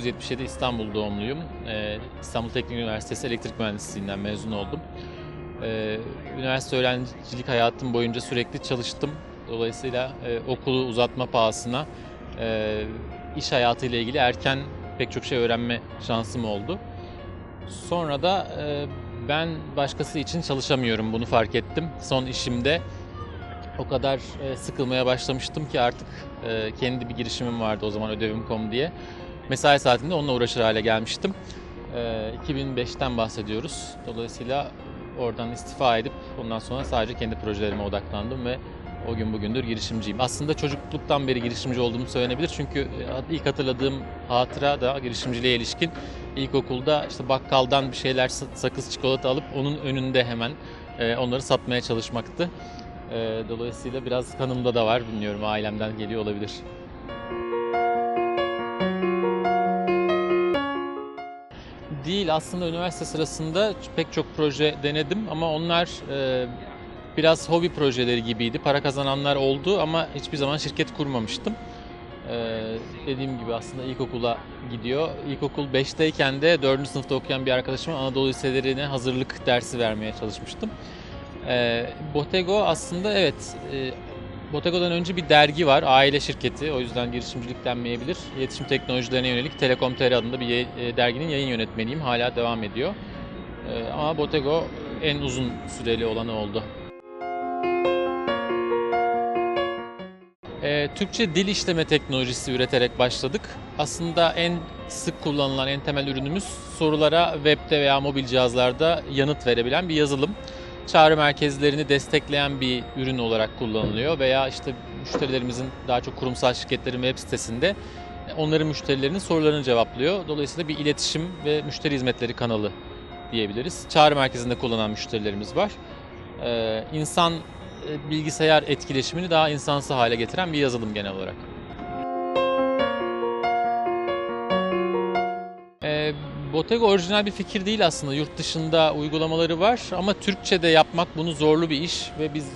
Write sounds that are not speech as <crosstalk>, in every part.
1977 İstanbul doğumluyum. Ee, İstanbul Teknik Üniversitesi Elektrik Mühendisliğinden mezun oldum. Ee, üniversite öğrencilik hayatım boyunca sürekli çalıştım. Dolayısıyla e, okulu uzatma pahasına e, iş hayatıyla ilgili erken pek çok şey öğrenme şansım oldu. Sonra da e, ben başkası için çalışamıyorum bunu fark ettim. Son işimde o kadar e, sıkılmaya başlamıştım ki artık kendi bir girişimim vardı o zaman ödevim.com diye. Mesai saatinde onunla uğraşır hale gelmiştim. E, 2005'ten bahsediyoruz. Dolayısıyla oradan istifa edip ondan sonra sadece kendi projelerime odaklandım ve o gün bugündür girişimciyim. Aslında çocukluktan beri girişimci olduğum söylenebilir. Çünkü e, ilk hatırladığım hatıra da girişimciliğe ilişkin ilkokulda işte bakkaldan bir şeyler sakız çikolata alıp onun önünde hemen e, onları satmaya çalışmaktı. E, Dolayısıyla biraz kanımda da var. Bilmiyorum ailemden geliyor olabilir. Değil aslında üniversite sırasında pek çok proje denedim ama onlar e, biraz hobi projeleri gibiydi. Para kazananlar oldu ama hiçbir zaman şirket kurmamıştım. Ee, dediğim gibi aslında ilkokula gidiyor. İlkokul 5'teyken de 4. sınıfta okuyan bir arkadaşıma Anadolu liselerine hazırlık dersi vermeye çalışmıştım. Ee, Botego aslında evet, e, Botego'dan önce bir dergi var, aile şirketi. O yüzden girişimcilik denmeyebilir. İletişim teknolojilerine yönelik Telekom.tr adında bir e, derginin yayın yönetmeniyim. Hala devam ediyor. Ee, ama Botego en uzun süreli olanı oldu. Ee, Türkçe dil işleme teknolojisi üreterek başladık. Aslında en sık kullanılan en temel ürünümüz sorulara webde veya mobil cihazlarda yanıt verebilen bir yazılım. Çağrı merkezlerini destekleyen bir ürün olarak kullanılıyor veya işte müşterilerimizin daha çok kurumsal şirketlerin web sitesinde onların müşterilerinin sorularını cevaplıyor. Dolayısıyla bir iletişim ve müşteri hizmetleri kanalı diyebiliriz. Çağrı merkezinde kullanan müşterilerimiz var. Ee, insan e, bilgisayar etkileşimini daha insansı hale getiren bir yazılım genel olarak. Botego orijinal bir fikir değil aslında. Yurt dışında uygulamaları var ama Türkçe'de yapmak bunu zorlu bir iş ve biz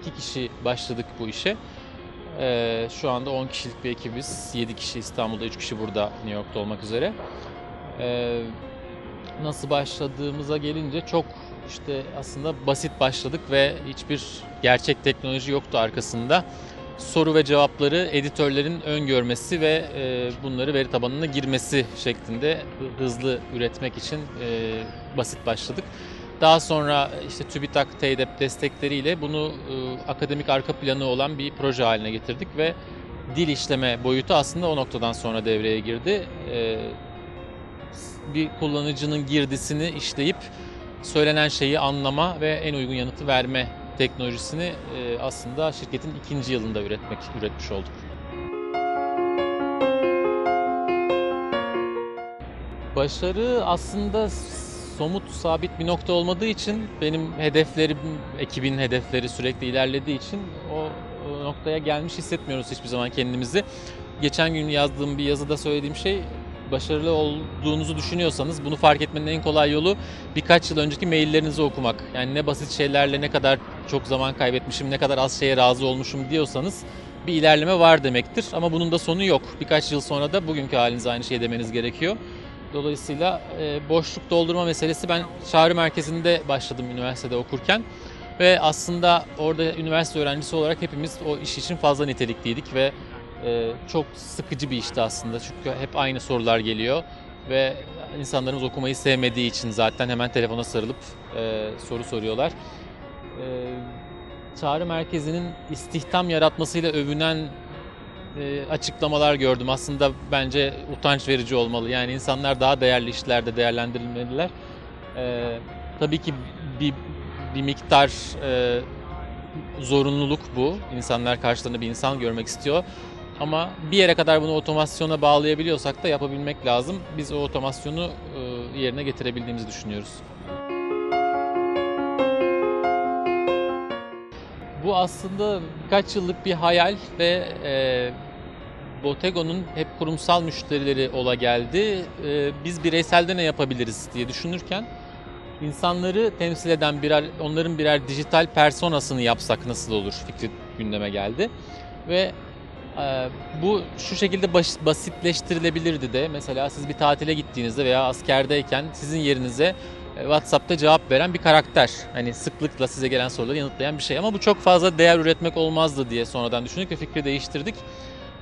iki kişi başladık bu işe. Ee, şu anda 10 kişilik bir ekibiz. 7 kişi İstanbul'da, 3 kişi burada New York'ta olmak üzere. Ee, nasıl başladığımıza gelince çok işte aslında basit başladık ve hiçbir gerçek teknoloji yoktu arkasında. Soru ve cevapları editörlerin öngörmesi ve e, bunları veri tabanına girmesi şeklinde hı- hızlı üretmek için e, basit başladık. Daha sonra işte TÜBİTAK, TEYDEP destekleriyle bunu e, akademik arka planı olan bir proje haline getirdik ve dil işleme boyutu aslında o noktadan sonra devreye girdi. Bir kullanıcının girdisini işleyip söylenen şeyi anlama ve en uygun yanıtı verme teknolojisini e, aslında şirketin ikinci yılında üretmek üretmiş olduk. Başarı aslında somut sabit bir nokta olmadığı için benim hedeflerim, ekibin hedefleri sürekli ilerlediği için o, noktaya gelmiş hissetmiyoruz hiçbir zaman kendimizi. Geçen gün yazdığım bir yazıda söylediğim şey başarılı olduğunuzu düşünüyorsanız bunu fark etmenin en kolay yolu birkaç yıl önceki maillerinizi okumak. Yani ne basit şeylerle ne kadar çok zaman kaybetmişim, ne kadar az şeye razı olmuşum diyorsanız bir ilerleme var demektir. Ama bunun da sonu yok. Birkaç yıl sonra da bugünkü halinize aynı şey demeniz gerekiyor. Dolayısıyla e, boşluk doldurma meselesi ben çağrı merkezinde başladım üniversitede okurken. Ve aslında orada üniversite öğrencisi olarak hepimiz o iş için fazla nitelikliydik ve e, çok sıkıcı bir işti aslında. Çünkü hep aynı sorular geliyor ve insanlarımız okumayı sevmediği için zaten hemen telefona sarılıp e, soru soruyorlar. E, çağrı merkezinin istihdam yaratmasıyla övünen e, açıklamalar gördüm. Aslında bence utanç verici olmalı. Yani insanlar daha değerli işlerde değerlendirilmeliler. E, tabii ki bir bir miktar e, zorunluluk bu. İnsanlar karşılarında bir insan görmek istiyor. Ama bir yere kadar bunu otomasyona bağlayabiliyorsak da yapabilmek lazım. Biz o otomasyonu e, yerine getirebildiğimizi düşünüyoruz. Bu aslında birkaç yıllık bir hayal ve e, Botego'nun hep kurumsal müşterileri ola geldi. E, biz bireyselde ne yapabiliriz diye düşünürken insanları temsil eden birer, onların birer dijital personasını yapsak nasıl olur fikri gündeme geldi. Ve bu şu şekilde basitleştirilebilirdi de. Mesela siz bir tatile gittiğinizde veya askerdeyken sizin yerinize e, WhatsApp'ta cevap veren bir karakter. Hani sıklıkla size gelen soruları yanıtlayan bir şey. Ama bu çok fazla değer üretmek olmazdı diye sonradan düşündük ve fikri değiştirdik.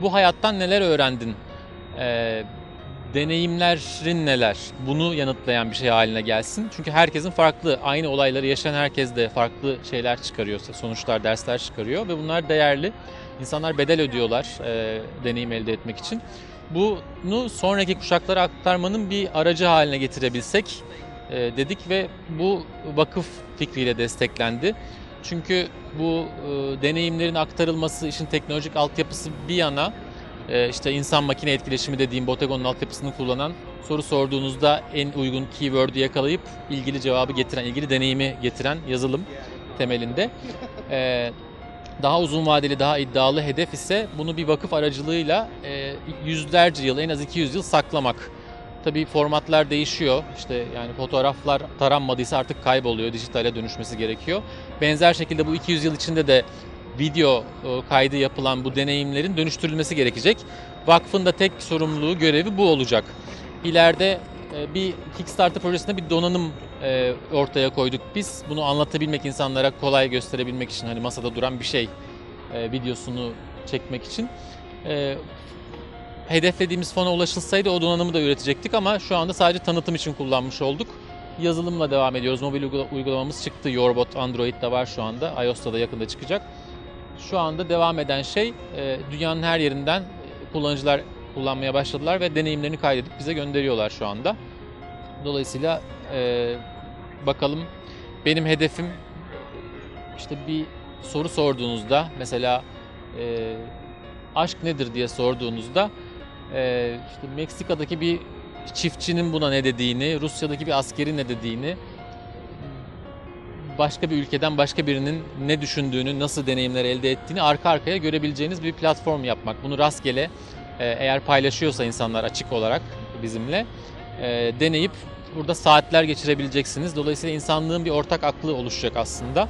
Bu hayattan neler öğrendin? Ee, deneyimlerin neler? Bunu yanıtlayan bir şey haline gelsin. Çünkü herkesin farklı, aynı olayları yaşayan herkes de farklı şeyler çıkarıyor, sonuçlar, dersler çıkarıyor ve bunlar değerli. İnsanlar bedel ödüyorlar e, deneyim elde etmek için. Bunu sonraki kuşaklara aktarmanın bir aracı haline getirebilsek e, dedik ve bu vakıf fikriyle desteklendi. Çünkü bu e, deneyimlerin aktarılması, işin teknolojik altyapısı bir yana e, işte insan makine etkileşimi dediğim Botegon'un altyapısını kullanan soru sorduğunuzda en uygun keyword'ü yakalayıp ilgili cevabı getiren, ilgili deneyimi getiren yazılım temelinde. E, daha uzun vadeli, daha iddialı hedef ise bunu bir vakıf aracılığıyla e, yüzlerce yıl, en az 200 yıl saklamak. Tabii formatlar değişiyor. İşte yani fotoğraflar taranmadıysa artık kayboluyor, dijitale dönüşmesi gerekiyor. Benzer şekilde bu 200 yıl içinde de video e, kaydı yapılan bu deneyimlerin dönüştürülmesi gerekecek. Vakfın da tek sorumluluğu, görevi bu olacak. İleride bir Kickstarter projesinde bir donanım e, ortaya koyduk biz. Bunu anlatabilmek, insanlara kolay gösterebilmek için hani masada duran bir şey e, videosunu çekmek için. E, hedeflediğimiz fona ulaşılsaydı o donanımı da üretecektik ama şu anda sadece tanıtım için kullanmış olduk. Yazılımla devam ediyoruz. Mobil uygula- uygulamamız çıktı. Yorbot Android'de var şu anda. iOS'ta da yakında çıkacak. Şu anda devam eden şey dünyanın her yerinden kullanıcılar kullanmaya başladılar ve deneyimlerini kaydedip bize gönderiyorlar şu anda. Dolayısıyla e, bakalım benim hedefim işte bir soru sorduğunuzda mesela e, aşk nedir diye sorduğunuzda e, işte Meksika'daki bir çiftçinin buna ne dediğini, Rusya'daki bir askerin ne dediğini, başka bir ülkeden başka birinin ne düşündüğünü, nasıl deneyimler elde ettiğini arka arkaya görebileceğiniz bir platform yapmak. Bunu rastgele eğer paylaşıyorsa insanlar açık olarak bizimle e, deneyip burada saatler geçirebileceksiniz. Dolayısıyla insanlığın bir ortak aklı oluşacak aslında.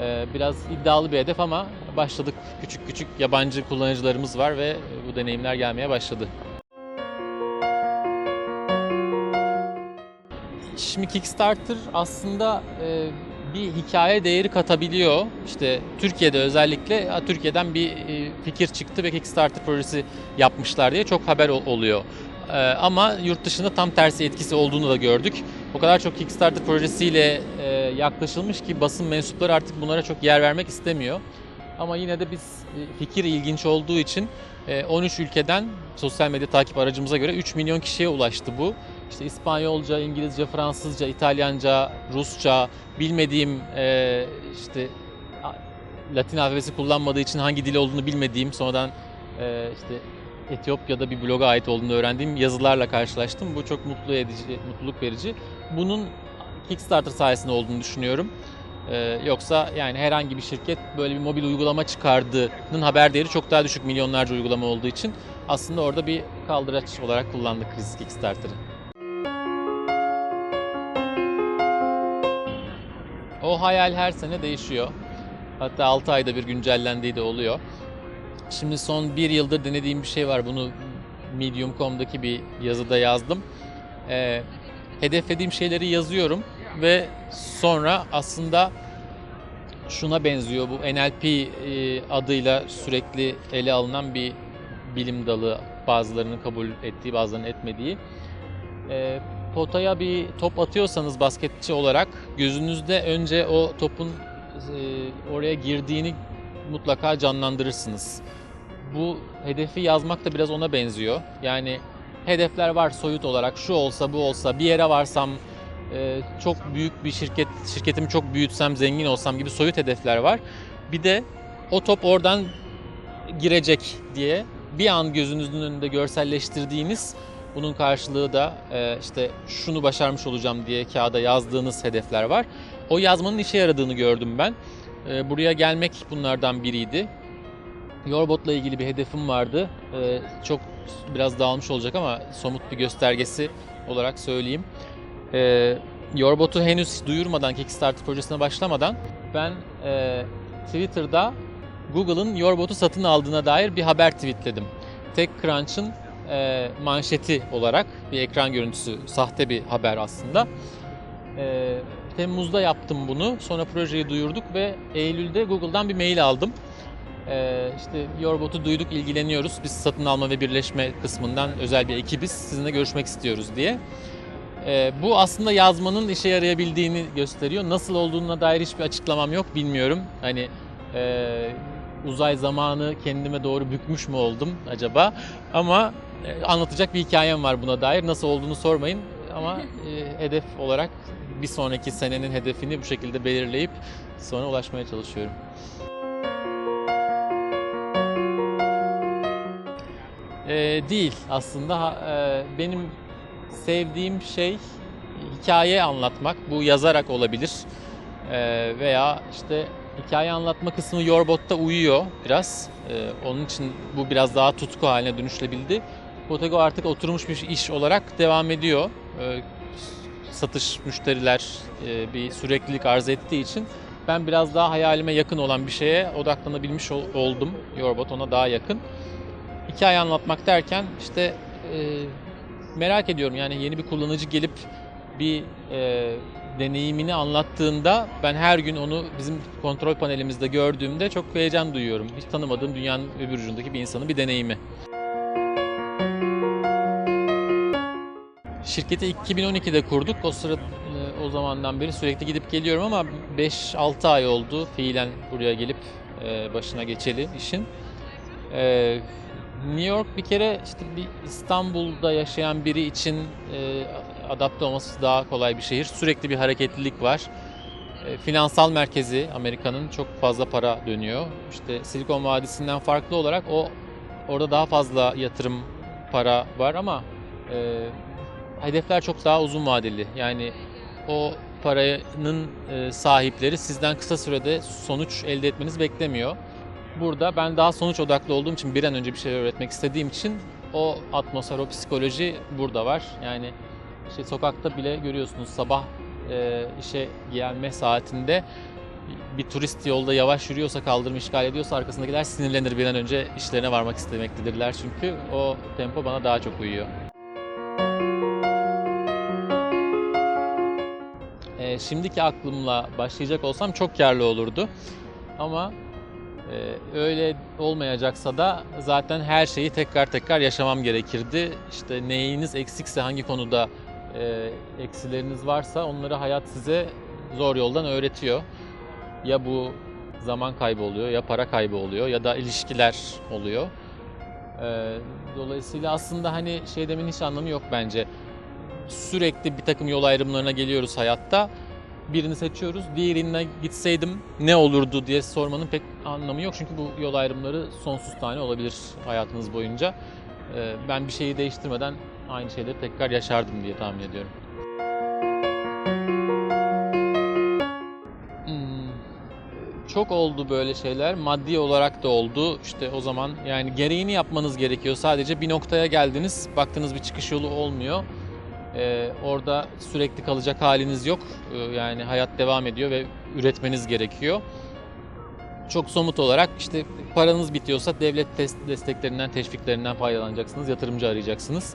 E, biraz iddialı bir hedef ama başladık. Küçük küçük yabancı kullanıcılarımız var ve bu deneyimler gelmeye başladı. Şimdi Kickstarter aslında e, bir hikaye değeri katabiliyor. İşte Türkiye'de özellikle Türkiye'den bir e, fikir çıktı ve Kickstarter projesi yapmışlar diye çok haber ol- oluyor. E, ama yurt dışında tam tersi etkisi olduğunu da gördük. O kadar çok Kickstarter projesiyle e, yaklaşılmış ki basın mensupları artık bunlara çok yer vermek istemiyor. Ama yine de biz fikir ilginç olduğu için e, 13 ülkeden sosyal medya takip aracımıza göre 3 milyon kişiye ulaştı bu. İşte İspanyolca, İngilizce, Fransızca, İtalyanca, Rusça, bilmediğim e, işte Latin alfabesi kullanmadığı için hangi dil olduğunu bilmediğim sonradan e, işte Etiyopya'da bir bloga ait olduğunu öğrendiğim yazılarla karşılaştım. Bu çok mutlu edici, mutluluk verici. Bunun Kickstarter sayesinde olduğunu düşünüyorum. Ee, yoksa yani herhangi bir şirket böyle bir mobil uygulama çıkardığının haber değeri çok daha düşük milyonlarca uygulama olduğu için aslında orada bir kaldıraç olarak kullandık biz Kickstarter'ı. O hayal her sene değişiyor. Hatta 6 ayda bir güncellendiği de oluyor. Şimdi son bir yıldır denediğim bir şey var. Bunu Medium.com'daki bir yazıda yazdım. Ee, hedeflediğim şeyleri yazıyorum ve sonra aslında şuna benziyor. Bu NLP e, adıyla sürekli ele alınan bir bilim dalı. Bazılarının kabul ettiği, bazılarının etmediği. Potaya bir top atıyorsanız basketçi olarak gözünüzde önce o topun e, oraya girdiğini mutlaka canlandırırsınız. Bu hedefi yazmak da biraz ona benziyor. Yani hedefler var soyut olarak şu olsa bu olsa bir yere varsam e, çok büyük bir şirket şirketimi çok büyütsem zengin olsam gibi soyut hedefler var. Bir de o top oradan girecek diye bir an gözünüzün önünde görselleştirdiğiniz bunun karşılığı da e, işte şunu başarmış olacağım diye kağıda yazdığınız hedefler var. O yazmanın işe yaradığını gördüm ben. E, buraya gelmek bunlardan biriydi. Yorbot'la ilgili bir hedefim vardı. E, çok biraz dağılmış olacak ama somut bir göstergesi olarak söyleyeyim. Yorbot'u henüz duyurmadan, Kickstarter projesine başlamadan ben Twitter'da Google'ın Yorbot'u satın aldığına dair bir haber tweetledim. TechCrunch'ın e, manşeti olarak bir ekran görüntüsü, sahte bir haber aslında. E, Temmuz'da yaptım bunu. Sonra projeyi duyurduk ve Eylül'de Google'dan bir mail aldım. E, işte Yorbot'u duyduk, ilgileniyoruz. Biz satın alma ve birleşme kısmından özel bir ekibiz. Sizinle görüşmek istiyoruz diye. E, bu aslında yazmanın işe yarayabildiğini gösteriyor. Nasıl olduğuna dair hiçbir açıklamam yok, bilmiyorum. Hani e, uzay zamanı kendime doğru bükmüş mü oldum acaba? Ama anlatacak bir hikayem var buna dair. Nasıl olduğunu sormayın ama e, hedef olarak bir sonraki senenin hedefini bu şekilde belirleyip sonra ulaşmaya çalışıyorum. E, değil aslında e, benim sevdiğim şey hikaye anlatmak. Bu yazarak olabilir E, veya işte hikaye anlatma kısmı Yorbot'ta uyuyor biraz. E, onun için bu biraz daha tutku haline dönüşebildi. Potago artık oturmuş bir iş olarak devam ediyor. E, satış müşteriler e, bir süreklilik arz ettiği için ben biraz daha hayalime yakın olan bir şeye odaklanabilmiş ol- oldum. Yorbot ona daha yakın. Hikaye anlatmak derken işte e, merak ediyorum yani yeni bir kullanıcı gelip bir e, deneyimini anlattığında ben her gün onu bizim kontrol panelimizde gördüğümde çok heyecan duyuyorum. Hiç tanımadığım dünyanın öbür ucundaki bir insanın bir deneyimi. Şirketi 2012'de kurduk. O sıra e, o zamandan beri sürekli gidip geliyorum ama 5-6 ay oldu fiilen buraya gelip e, başına geçeli işin. E, New York bir kere işte bir İstanbul'da yaşayan biri için adapte olması daha kolay bir şehir. Sürekli bir hareketlilik var. Finansal merkezi Amerika'nın çok fazla para dönüyor. İşte Silikon Vadisi'nden farklı olarak o orada daha fazla yatırım para var ama hedefler çok daha uzun vadeli. Yani o paranın e, sahipleri sizden kısa sürede sonuç elde etmeniz beklemiyor. Burada ben daha sonuç odaklı olduğum için bir an önce bir şeyler öğretmek istediğim için o atmosfer, o psikoloji burada var. Yani işte sokakta bile görüyorsunuz sabah e, işe gelme saatinde bir turist yolda yavaş yürüyorsa kaldırım işgal ediyorsa arkasındakiler sinirlenir bir an önce işlerine varmak istemektedirler çünkü o tempo bana daha çok uyuyor. Şimdiki aklımla başlayacak olsam çok karlı olurdu. Ama e, öyle olmayacaksa da zaten her şeyi tekrar tekrar yaşamam gerekirdi. İşte neyiniz eksikse hangi konuda e, eksileriniz varsa onları hayat size zor yoldan öğretiyor. Ya bu zaman kaybı oluyor ya para kaybı oluyor ya da ilişkiler oluyor. E, dolayısıyla aslında hani şey demenin hiç anlamı yok bence. Sürekli bir takım yol ayrımlarına geliyoruz hayatta. Birini seçiyoruz. Diğerine gitseydim ne olurdu diye sormanın pek anlamı yok. Çünkü bu yol ayrımları sonsuz tane olabilir hayatınız boyunca. E, ben bir şeyi değiştirmeden aynı şeyleri tekrar yaşardım diye tahmin ediyorum. Hmm, Çok oldu böyle şeyler. Maddi olarak da oldu. İşte o zaman yani gereğini yapmanız gerekiyor. Sadece bir noktaya geldiniz. Baktınız bir çıkış yolu olmuyor. Ee, orada sürekli kalacak haliniz yok. Ee, yani hayat devam ediyor ve üretmeniz gerekiyor. Çok somut olarak işte paranız bitiyorsa devlet desteklerinden, teşviklerinden faydalanacaksınız. Yatırımcı arayacaksınız.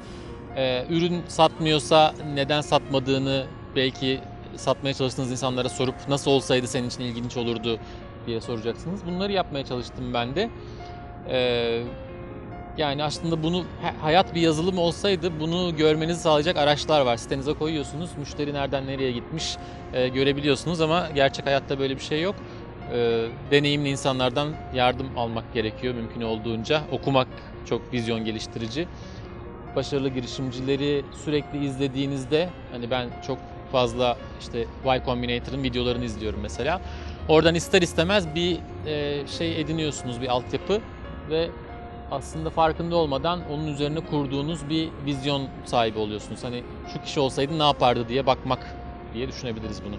Ee, ürün satmıyorsa neden satmadığını belki satmaya çalıştığınız insanlara sorup nasıl olsaydı senin için ilginç olurdu diye soracaksınız. Bunları yapmaya çalıştım ben de. Ee, yani aslında bunu ha- hayat bir yazılım olsaydı bunu görmenizi sağlayacak araçlar var. Sitenize koyuyorsunuz. Müşteri nereden nereye gitmiş e, görebiliyorsunuz ama gerçek hayatta böyle bir şey yok. E, deneyimli insanlardan yardım almak gerekiyor mümkün olduğunca. Okumak çok vizyon geliştirici. Başarılı girişimcileri sürekli izlediğinizde hani ben çok fazla işte Y Combinator'ın videolarını izliyorum mesela. Oradan ister istemez bir e, şey ediniyorsunuz, bir altyapı ve aslında farkında olmadan onun üzerine kurduğunuz bir vizyon sahibi oluyorsunuz. Hani şu kişi olsaydı ne yapardı diye bakmak diye düşünebiliriz bunu.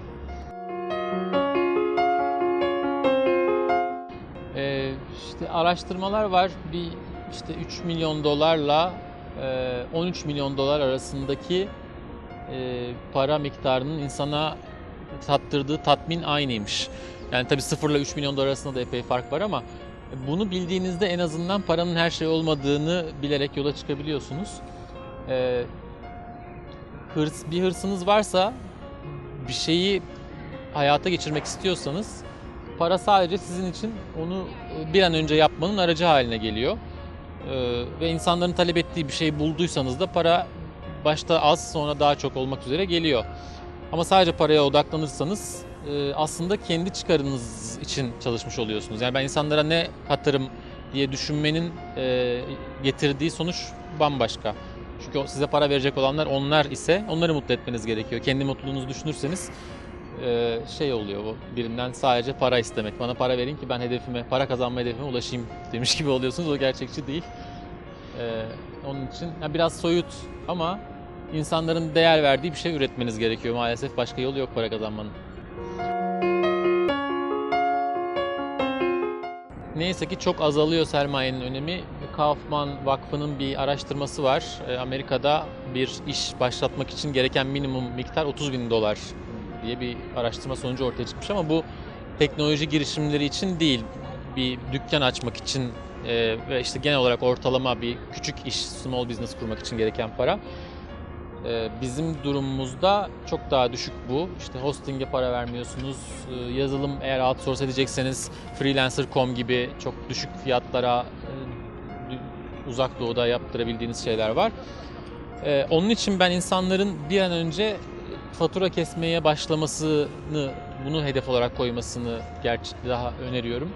Ee, işte araştırmalar var. Bir işte 3 milyon dolarla e, 13 milyon dolar arasındaki e, para miktarının insana tattırdığı tatmin aynıymış. Yani tabii 0 ile 3 milyon dolar arasında da epey fark var ama Bunu bildiğinizde en azından paranın her şey olmadığını bilerek yola çıkabiliyorsunuz. Ee, hırs, bir hırsınız varsa bir şeyi hayata geçirmek istiyorsanız para sadece sizin için onu bir an önce yapmanın aracı haline geliyor. Ee, ve insanların talep ettiği bir şey bulduysanız da para başta az sonra daha çok olmak üzere geliyor. Ama sadece paraya odaklanırsanız e, aslında kendi çıkarınız için çalışmış oluyorsunuz. Yani ben insanlara ne katarım diye düşünmenin e, getirdiği sonuç bambaşka. Çünkü size para verecek olanlar onlar ise onları mutlu etmeniz gerekiyor. Kendi mutluluğunuzu düşünürseniz e, şey oluyor bu birinden sadece para istemek. Bana para verin ki ben hedefime, para kazanma hedefime ulaşayım demiş gibi oluyorsunuz. O gerçekçi değil. Onun için ya biraz soyut ama insanların değer verdiği bir şey üretmeniz gerekiyor maalesef. Başka yolu yok para kazanmanın. Neyse ki çok azalıyor sermayenin önemi. Kaufman Vakfı'nın bir araştırması var. Ee, Amerika'da bir iş başlatmak için gereken minimum miktar 30 bin dolar diye bir araştırma sonucu ortaya çıkmış ama bu teknoloji girişimleri için değil. Bir dükkan açmak için e, ve işte genel olarak ortalama bir küçük iş, small business kurmak için gereken para. Ee, Bizim durumumuzda çok daha düşük bu. İşte hosting'e para vermiyorsunuz. Ee, Yazılım eğer outsource edecekseniz freelancer.com gibi çok düşük fiyatlara e, uzak doğuda yaptırabildiğiniz şeyler var. Ee, Onun için ben insanların bir an önce fatura kesmeye başlamasını, bunu hedef olarak koymasını gerçi daha öneriyorum.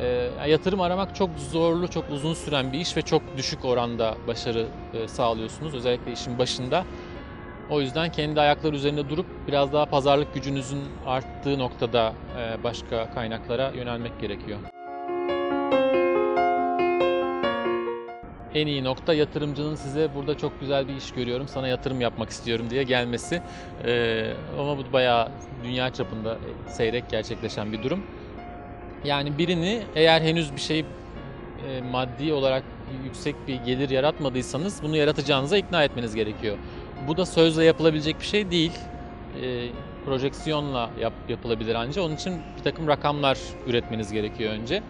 Ee, yatırım aramak çok zorlu, çok uzun süren bir iş ve çok düşük oranda başarı e, sağlıyorsunuz. Özellikle işin başında. O yüzden kendi ayakları üzerinde durup biraz daha pazarlık gücünüzün arttığı noktada e, başka kaynaklara yönelmek gerekiyor. En iyi nokta yatırımcının size burada çok güzel bir iş görüyorum, sana yatırım yapmak istiyorum diye gelmesi. Ee, ama bu bayağı dünya çapında seyrek gerçekleşen bir durum. Yani birini eğer henüz bir şey e, maddi olarak yüksek bir gelir yaratmadıysanız bunu yaratacağınıza ikna etmeniz gerekiyor. Bu da sözle yapılabilecek bir şey değil. E, projeksiyonla yap, yapılabilir ancak. Onun için bir takım rakamlar üretmeniz gerekiyor önce.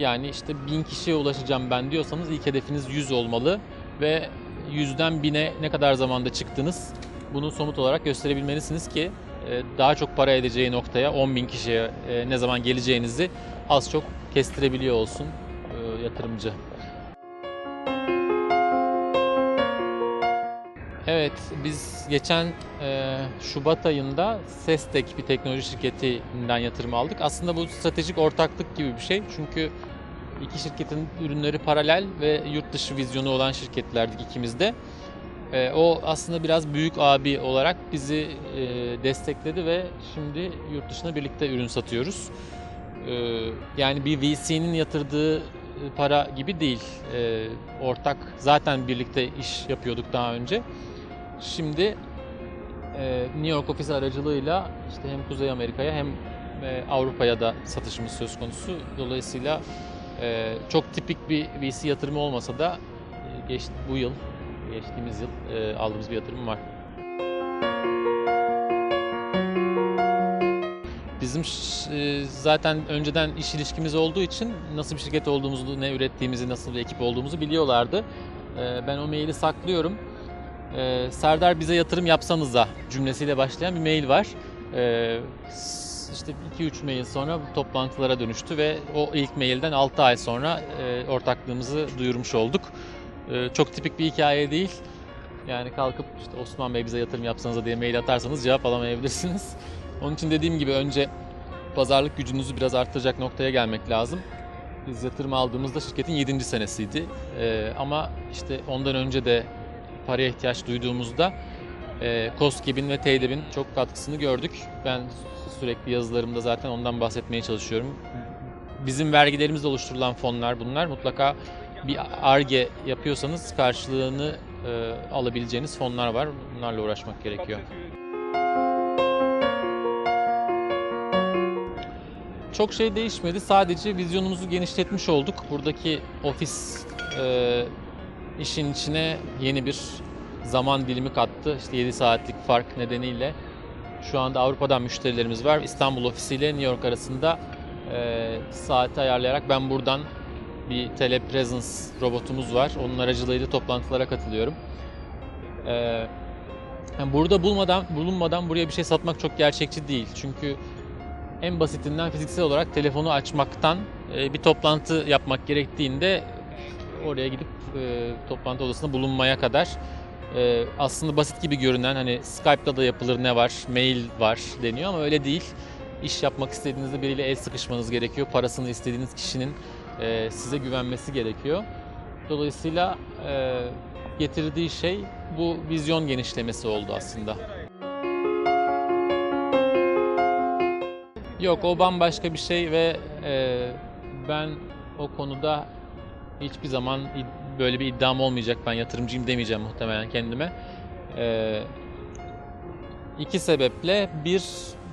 Yani işte bin kişiye ulaşacağım ben diyorsanız ilk hedefiniz 100 olmalı ve 100'den 1000'e ne kadar zamanda çıktınız bunu somut olarak gösterebilmelisiniz ki daha çok para edeceği noktaya 10 bin kişiye e, ne zaman geleceğinizi az çok kestirebiliyor olsun e, yatırımcı. Evet, biz geçen e, Şubat ayında Sestek bir teknoloji şirketinden yatırım aldık. Aslında bu stratejik ortaklık gibi bir şey. Çünkü iki şirketin ürünleri paralel ve yurt dışı vizyonu olan şirketlerdik ikimiz de. E, o aslında biraz büyük abi olarak bizi e, destekledi ve şimdi yurt dışına birlikte ürün satıyoruz. E, yani bir VC'nin yatırdığı para gibi değil. E, ortak zaten birlikte iş yapıyorduk daha önce. Şimdi e, New York ofisi aracılığıyla işte hem Kuzey Amerika'ya hem e, Avrupa'ya da satışımız söz konusu. Dolayısıyla e, çok tipik bir VC yatırımı olmasa da e, geç, bu yıl, geçtiğimiz yıl e, aldığımız bir yatırım var. Bizim e, zaten önceden iş ilişkimiz olduğu için nasıl bir şirket olduğumuzu, ne ürettiğimizi, nasıl bir ekip olduğumuzu biliyorlardı. E, Ben o maili saklıyorum. E, Serdar bize yatırım yapsanıza cümlesiyle başlayan bir mail var. E, işte 2-3 mail sonra toplantılara dönüştü ve o ilk mailden 6 ay sonra ortaklığımızı duyurmuş olduk. E, Çok tipik bir hikaye değil. Yani kalkıp işte Osman Bey bize yatırım yapsanıza diye mail atarsanız cevap alamayabilirsiniz. <laughs> Onun için dediğim gibi önce pazarlık gücünüzü biraz arttıracak noktaya gelmek lazım. Biz yatırım aldığımızda şirketin 7. senesiydi. Ee, ama işte ondan önce de paraya ihtiyaç duyduğumuzda e, COSGAP'in ve TEDEB'in çok katkısını gördük. Ben sürekli yazılarımda zaten ondan bahsetmeye çalışıyorum. Bizim vergilerimizle oluşturulan fonlar bunlar. Mutlaka bir ARGE yapıyorsanız karşılığını e, alabileceğiniz fonlar var. Bunlarla uğraşmak gerekiyor. Çok şey değişmedi. Sadece vizyonumuzu genişletmiş olduk. Buradaki ofis e, işin içine yeni bir zaman dilimi kattı. İşte 7 saatlik fark nedeniyle şu anda Avrupa'dan müşterilerimiz var. İstanbul ofisiyle New York arasında e, saati ayarlayarak ben buradan bir telepresence robotumuz var. Onun aracılığıyla toplantılara katılıyorum. E, yani burada bulmadan bulunmadan buraya bir şey satmak çok gerçekçi değil. Çünkü en basitinden fiziksel olarak telefonu açmaktan e, bir toplantı yapmak gerektiğinde oraya gidip e, toplantı odasında bulunmaya kadar e, aslında basit gibi görünen hani Skype'da da yapılır ne var, mail var deniyor ama öyle değil. İş yapmak istediğinizde biriyle el sıkışmanız gerekiyor. Parasını istediğiniz kişinin e, size güvenmesi gerekiyor. Dolayısıyla e, getirdiği şey bu vizyon genişlemesi oldu aslında. Yok o bambaşka bir şey ve e, ben o konuda hiçbir zaman böyle bir iddiam olmayacak. Ben yatırımcıyım demeyeceğim muhtemelen kendime. E, iki sebeple bir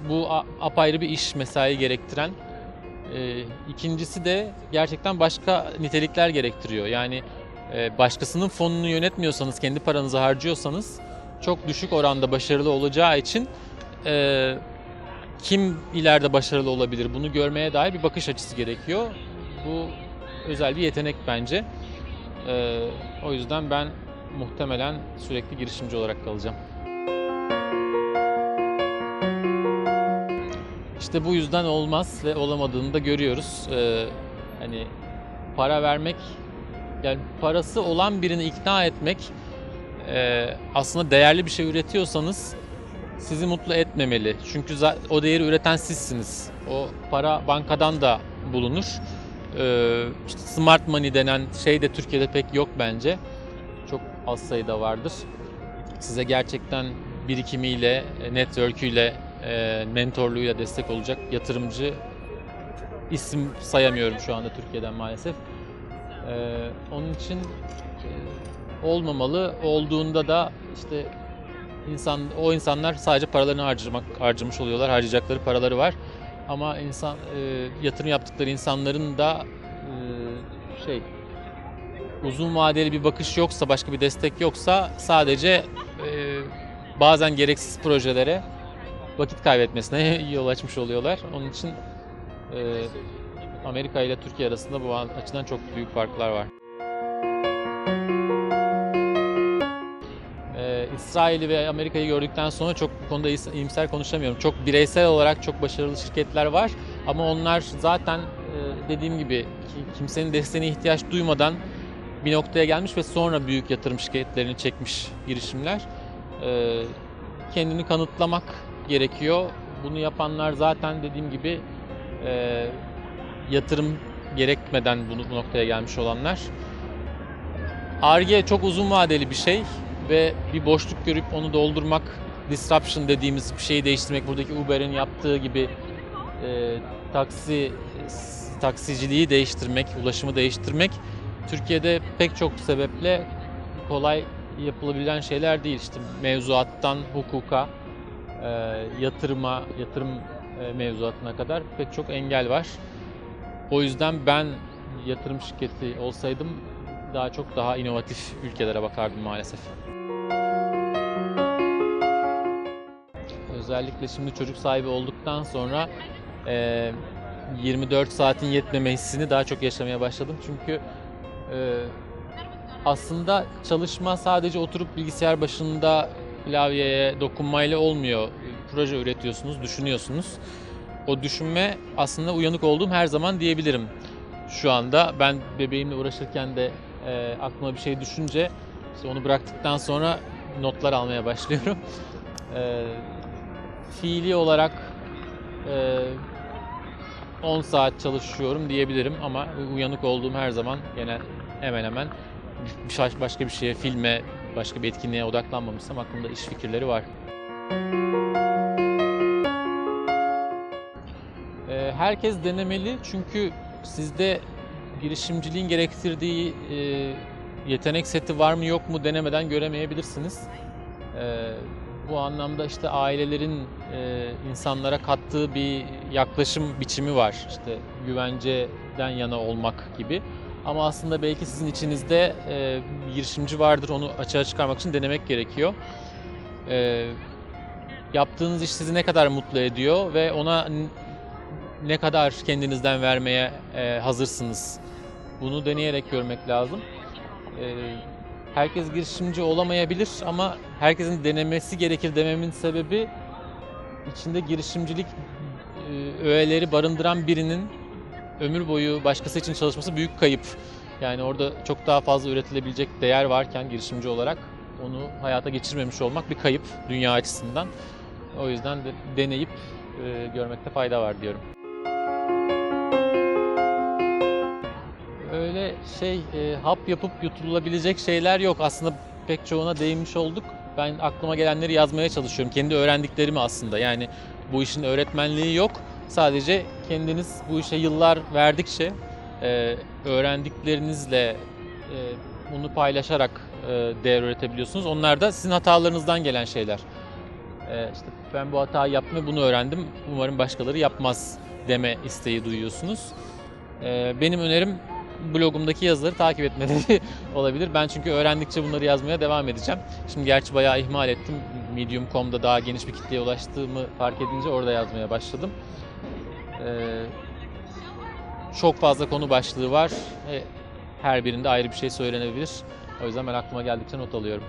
bu apayrı bir iş mesai gerektiren. E, ikincisi de gerçekten başka nitelikler gerektiriyor. Yani e, başkasının fonunu yönetmiyorsanız, kendi paranızı harcıyorsanız çok düşük oranda başarılı olacağı için e, kim ileride başarılı olabilir bunu görmeye dair bir bakış açısı gerekiyor. Bu özel bir yetenek bence. Ee, o yüzden ben muhtemelen sürekli girişimci olarak kalacağım. İşte bu yüzden olmaz ve olamadığını da görüyoruz. Ee, hani para vermek, yani parası olan birini ikna etmek e, aslında değerli bir şey üretiyorsanız sizi mutlu etmemeli. Çünkü o değeri üreten sizsiniz. O para bankadan da bulunur. Ee, işte smart money denen şey de Türkiye'de pek yok bence. Çok az sayıda vardır. Size gerçekten birikimiyle, network'üyle, e, mentorluğuyla destek olacak yatırımcı isim sayamıyorum şu anda Türkiye'den maalesef. Ee, onun için e, olmamalı. Olduğunda da işte insan o insanlar sadece paralarını harcamak harcamış oluyorlar. Harcayacakları paraları var. Ama insan e, yatırım yaptıkları insanların da e, şey uzun vadeli bir bakış yoksa, başka bir destek yoksa sadece e, bazen gereksiz projelere vakit kaybetmesine <laughs> yol açmış oluyorlar. Onun için e, Amerika ile Türkiye arasında bu açıdan çok büyük farklar var. Ee, İsrail'i ve Amerika'yı gördükten sonra çok bu konuda iyimser konuşamıyorum. Çok bireysel olarak çok başarılı şirketler var ama onlar zaten e, dediğim gibi ki- kimsenin desteğine ihtiyaç duymadan bir noktaya gelmiş ve sonra büyük yatırım şirketlerini çekmiş girişimler. Ee, kendini kanıtlamak gerekiyor. Bunu yapanlar zaten dediğim gibi e, yatırım gerekmeden bunu bu noktaya gelmiş olanlar. Ar-Ge çok uzun vadeli bir şey ve bir boşluk görüp onu doldurmak, disruption dediğimiz bir şeyi değiştirmek, buradaki Uber'in yaptığı gibi e, taksi taksiciliği değiştirmek, ulaşımı değiştirmek Türkiye'de pek çok sebeple kolay yapılabilen şeyler değil. İşte mevzuattan hukuka, yatırıma, yatırım e, mevzuatına kadar pek çok engel var. O yüzden ben yatırım şirketi olsaydım daha çok daha inovatif ülkelere bakardım maalesef. Özellikle şimdi çocuk sahibi olduktan sonra e, 24 saatin yetmeme hissini daha çok yaşamaya başladım. Çünkü e, aslında çalışma sadece oturup bilgisayar başında klavyeye dokunmayla olmuyor. Proje üretiyorsunuz, düşünüyorsunuz. O düşünme aslında uyanık olduğum her zaman diyebilirim. Şu anda ben bebeğimle uğraşırken de e, aklıma bir şey düşünce işte onu bıraktıktan sonra notlar almaya başlıyorum. E, fiili olarak e, 10 saat çalışıyorum diyebilirim ama uyanık olduğum her zaman gene hemen hemen başka bir şeye, filme, başka bir etkinliğe odaklanmamışsam aklımda iş fikirleri var. Ee, Herkes denemeli çünkü sizde girişimciliğin gerektirdiği e, yetenek seti var mı yok mu denemeden göremeyebilirsiniz. Ee, Bu anlamda işte ailelerin e, insanlara kattığı bir yaklaşım biçimi var. İşte güvenceden yana olmak gibi. Ama aslında belki sizin içinizde e, girişimci vardır. Onu açığa çıkarmak için denemek gerekiyor. Ee, Yaptığınız iş sizi ne kadar mutlu ediyor ve ona ne kadar kendinizden vermeye e, hazırsınız? Bunu deneyerek görmek lazım. E, herkes girişimci olamayabilir ama herkesin denemesi gerekir dememin sebebi içinde girişimcilik e, öğeleri barındıran birinin ömür boyu başkası için çalışması büyük kayıp. Yani orada çok daha fazla üretilebilecek değer varken girişimci olarak onu hayata geçirmemiş olmak bir kayıp dünya açısından. O yüzden de deneyip e, görmekte fayda var diyorum. Öyle şey e, hap yapıp yutulabilecek şeyler yok. Aslında pek çoğuna değinmiş olduk. Ben aklıma gelenleri yazmaya çalışıyorum. Kendi öğrendiklerimi aslında. Yani bu işin öğretmenliği yok. Sadece kendiniz bu işe yıllar verdikçe e, öğrendiklerinizle e, bunu paylaşarak e, değer üretebiliyorsunuz. Onlar da sizin hatalarınızdan gelen şeyler. E, işte ben bu hatayı yaptım bunu öğrendim. Umarım başkaları yapmaz deme isteği duyuyorsunuz. E, benim önerim blogumdaki yazıları takip etmeleri <laughs> olabilir. Ben çünkü öğrendikçe bunları yazmaya devam edeceğim. Şimdi gerçi bayağı ihmal ettim. Medium.com'da daha geniş bir kitleye ulaştığımı fark edince orada yazmaya başladım. Ee, çok fazla konu başlığı var. Her birinde ayrı bir şey söylenebilir. O yüzden ben aklıma geldikçe not alıyorum.